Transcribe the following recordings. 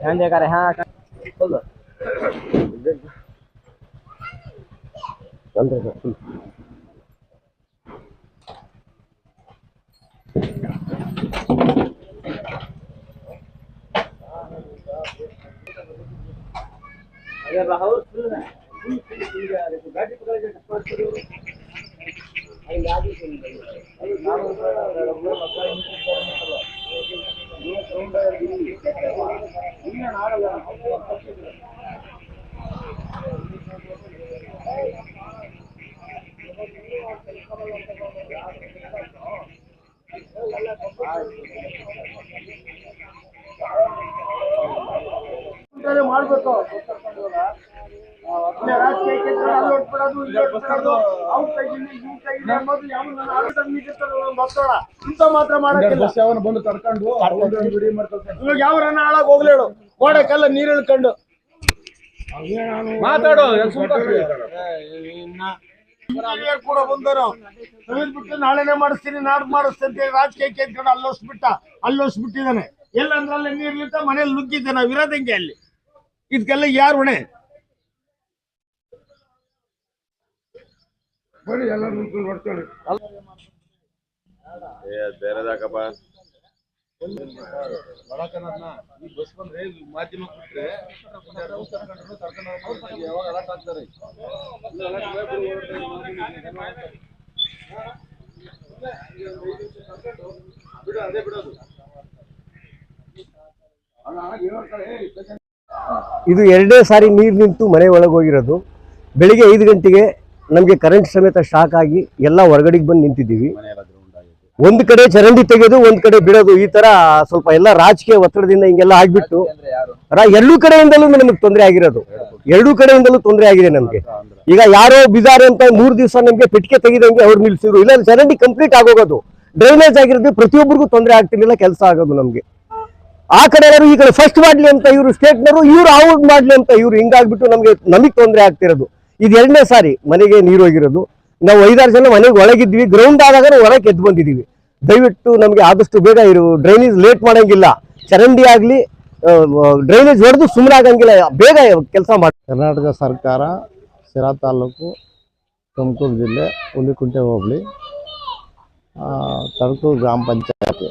ध्यान देगा रहे हाँ, हाँ। चल अरे राहुल। ಯಾವ ಇಂಥ ಮಾತ್ರ ಅವನು ಬಂದು ಮಾಡ್ಕೊಳ್ತಾನೆ. ಇವಾಗ ಯಾವ್ರನ್ನ ಹಾಳಾಗ್ ಹೋಗ್ಲೇಳು ಗೋಡೆ ಕಲ್ಲ ನೀರ್ ಇಳ್ಕೊಂಡು. ಮಾತಾಡು ಕೂಡ ಬಂದರು. ಬಿಟ್ಟು ನಾಳೆನೇ ಮಾಡಿಸ್ತೀನಿ ನಾಡ್ ಮಾಡಿಸ್ತೀನಿ ರಾಜಕೀಯ ಕೇಳ್ಕೊಂಡು ಅಲ್ಲೋಸ್ಬಿಟ್ಟ ಅಲ್ಲೋಸ್ಬಿಟ್ಟಿದ್ದಾನೆ. ಎಲ್ಲಂದ್ರಲ್ಲಿ ನೀರ್ಲಿಂತ ಮನೇಲಿ ನುಗ್ಗಿದ್ದೆ ನಾವ್ ಇರೋದಂಗೆ ಅಲ್ಲಿ? ಇದಕ್ಕೆಲ್ಲ ಯಾರು ಹೊಣೆ? ಬರೀ ಎಲ್ಲ ಏ ನೋಡ್ಕೊಳ್ಳಿ ಬೇರೆದಾಕಪ್ಪ ಈ ಬಸ್ ಬಂದ್ರೆ ಮಾಧ್ಯಮ ಕೊಟ್ರೆ ಯಾವಾಗ ಅಲರ್ಟ್ ಆಗ್ತಾರೆ ಬಿಡು ಅದೇ ಬಿಡೋದು ಇದು ಎರಡೇ ಸಾರಿ ನೀರು ನಿಂತು ಮನೆ ಒಳಗೆ ಹೋಗಿರೋದು ಬೆಳಿಗ್ಗೆ ಐದು ಗಂಟೆಗೆ ನಮಗೆ ಕರೆಂಟ್ ಸಮೇತ ಶಾಕ್ ಆಗಿ ಎಲ್ಲ ಹೊರಗಡೆಗೆ ಬಂದು ನಿಂತಿದ್ದೀವಿ. ಒಂದು ಕಡೆ ಚರಂಡಿ ತೆಗೆದು ಒಂದ್ ಕಡೆ ಬಿಡೋದು ಈ ತರ ಸ್ವಲ್ಪ ಎಲ್ಲ ರಾಜಕೀಯ ಒತ್ತಡದಿಂದ ಹಿಂಗೆಲ್ಲ ಆಗ್ಬಿಟ್ಟು ಎರಡೂ ಕಡೆಯಿಂದಲೂ ನಮಗೆ ತೊಂದರೆ ಆಗಿರೋದು. ಎರಡೂ ಕಡೆಯಿಂದಲೂ ತೊಂದರೆ ಆಗಿದೆ ನಮ್ಗೆ. ಈಗ ಯಾರೋ ಬಿದಾರೆ ಅಂತ ಮೂರ್ ದಿವಸ ನಮ್ಗೆ ಪೆಟ್ಟಿಗೆ ತೆಗೆದಂಗೆ ಅವ್ರು ನಿಲ್ಸಿದ್ರು. ಇಲ್ಲ ಚರಂಡಿ ಕಂಪ್ಲೀಟ್ ಆಗೋಗೋದು. ಡ್ರೈನೇಜ್ ಆಗಿರೋದು ಪ್ರತಿಯೊಬ್ಬರಿಗೂ ತೊಂದರೆ ಆಗ್ತಿರ್ಲಿಲ್ಲ ಕೆಲಸ ಆಗೋದು ನಮ್ಗೆ. ಆ ಕಡೆ ಅವರು ಈ ಕಡೆ ಫಸ್ಟ್ ಮಾಡ್ಲಿ ಅಂತ ಇವರು ಸ್ಟೇಟ್ನವರು ಇವ್ರು ಅವ್ರು ಮಾಡ್ಲಿ ಅಂತ ಇವ್ರು ಹಿಂಗಾಗ್ಬಿಟ್ಟು ನಮ್ಗೆ ನಮಗ್ ತೊಂದರೆ ಆಗ್ತಿರೋದು. ಇದು ಎರಡನೇ ಸಾರಿ ಮನೆಗೆ ನೀರು ಹೋಗಿರೋದು. ನಾವು ಐದಾರು ಜನ ಮನೆಗೆ ಒಳಗಿದ್ವಿ. ಗ್ರೌಂಡ್ ಆದಾಗ ಹೊರಗೆ ಎದ್ದು ಬಂದಿದ್ದೀವಿ ದಯವಿಟ್ಟು ನಮಗೆ ಆದಷ್ಟು ಬೇಗ ಇರು. ಡ್ರೈನೇಜ್ ಲೇಟ್ ಮಾಡಂಗಿಲ್ಲ. ಚರಂಡಿ ಆಗಲಿ ಡ್ರೈನೇಜ್ ಹೊಡೆದು ಸುಮ್ಮನೆ ಆಗಂಗಿಲ್ಲ. ಬೇಗ ಕೆಲಸ ಮಾಡಿ. ಕರ್ನಾಟಕ ಸರ್ಕಾರ ಸಿರಾ ತಾಲೂಕು, ತುಮಕೂರು ಜಿಲ್ಲೆ, ಹುಲಿಕುಂಟೆ ಹೋಬಳಿ ತಳಕೂರು ಗ್ರಾಮ ಪಂಚಾಯತಿ.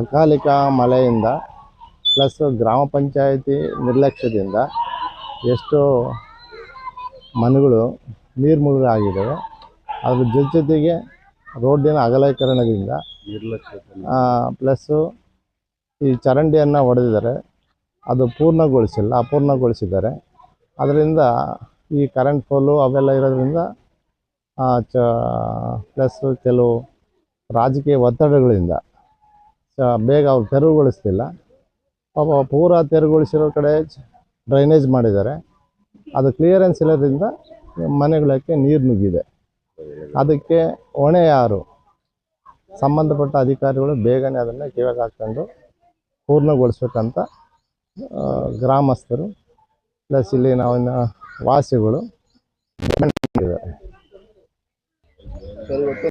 ಅಕಾಲಿಕ ಮಳೆಯಿಂದ ಪ್ಲಸ್ ಗ್ರಾಮ ಪಂಚಾಯತಿ ನಿರ್ಲಕ್ಷ್ಯದಿಂದ ಎಷ್ಟೋ ಮನೆಗಳು ನೀರು ಮುಳುಗಾಗಿದ್ದಾವೆ ಅದ್ರ ಜೊತೆ ಜೊತೆಗೆ ರೋಡಿನ ಅಗಲೀಕರಣದಿಂದ ಪ್ಲಸ್ಸು ಈ ಚರಂಡಿಯನ್ನು ಹೊಡೆದಿದ್ದಾರೆ ಅದು ಪೂರ್ಣಗೊಳಿಸಿಲ್ಲ ಅಪೂರ್ಣಗೊಳಿಸಿದ್ದಾರೆ. ಅದರಿಂದ ಈ ಕರೆಂಟ್ ಪೋಲು ಅವೆಲ್ಲ ಇರೋದ್ರಿಂದ ಚ ಪ್ಲಸ್ ಕೆಲವು ರಾಜಕೀಯ ಒತ್ತಡಗಳಿಂದ ಬೇಗ ಅವ್ರು ತೆರವುಗೊಳಿಸ್ತಿಲ್ಲ ಪಾಪ ಪೂರ ತೆರವುಗೊಳಿಸಿರೋ ಕಡೆ ಡ್ರೈನೇಜ್ ಮಾಡಿದ್ದಾರೆ. ಅದು ಕ್ಲಿಯರೆನ್ಸ್ ಇರೋದ್ರಿಂದ ಮನೆಗಳಕ್ಕೆ ನೀರು ನುಗ್ಗಿದೆ. ಅದಕ್ಕೆ ಹೊಣೆ ಯಾರು? ಸಂಬಂಧಪಟ್ಟ ಅಧಿಕಾರಿಗಳು ಬೇಗನೆ ಅದನ್ನು ಕಿವಾಗ ಹಾಕ್ಕೊಂಡು ಪೂರ್ಣಗೊಳಿಸ್ಬೇಕಂತ ಗ್ರಾಮಸ್ಥರು ಪ್ಲಸ್ ಇಲ್ಲಿ ನಾವು ವಾಸಿಗಳು.